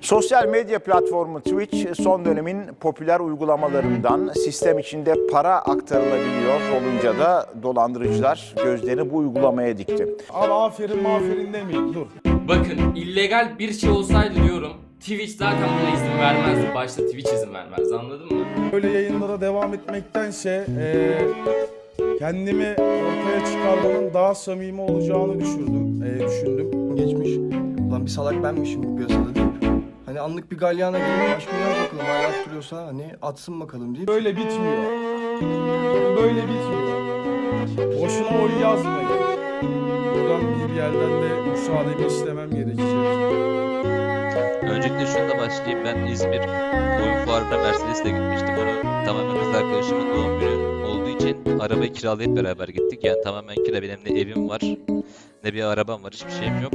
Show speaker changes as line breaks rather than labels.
Sosyal medya platformu Twitch son dönemin popüler uygulamalarından sistem içinde para aktarılabiliyor olunca da dolandırıcılar gözlerini bu uygulamaya dikti.
Abi aferin maferin demeyin dur.
Bakın illegal bir şey olsaydı diyorum Twitch zaten buna izin vermezdi. Başta Twitch izin vermezdi anladın mı?
Böyle yayınlara devam etmektense eee, kendimi ortaya çıkarmanın daha samimi olacağını düşündüm. eee, düşündüm.
geçmiş. Ulan bir salak benmişim bu piyasada deyip hani anlık bir galyana gelip aşkım yaz bakalım hala duruyorsa hani atsın bakalım deyip
Böyle bitmiyor. Böyle bitmiyor. Boşuna oy yazmayın. Buradan bir yerden de müsaademi istemem gerekecek.
Öncelikle şununla başlayayım. Ben İzmir oyun fuarına Mercedes'le gitmiştim. Onu tamamen kız arkadaşımın doğum günü olduğu için arabayı kiralayıp beraber gittik. Yani tamamen kira benim ne evim var ne bir arabam var. Hiçbir şeyim yok.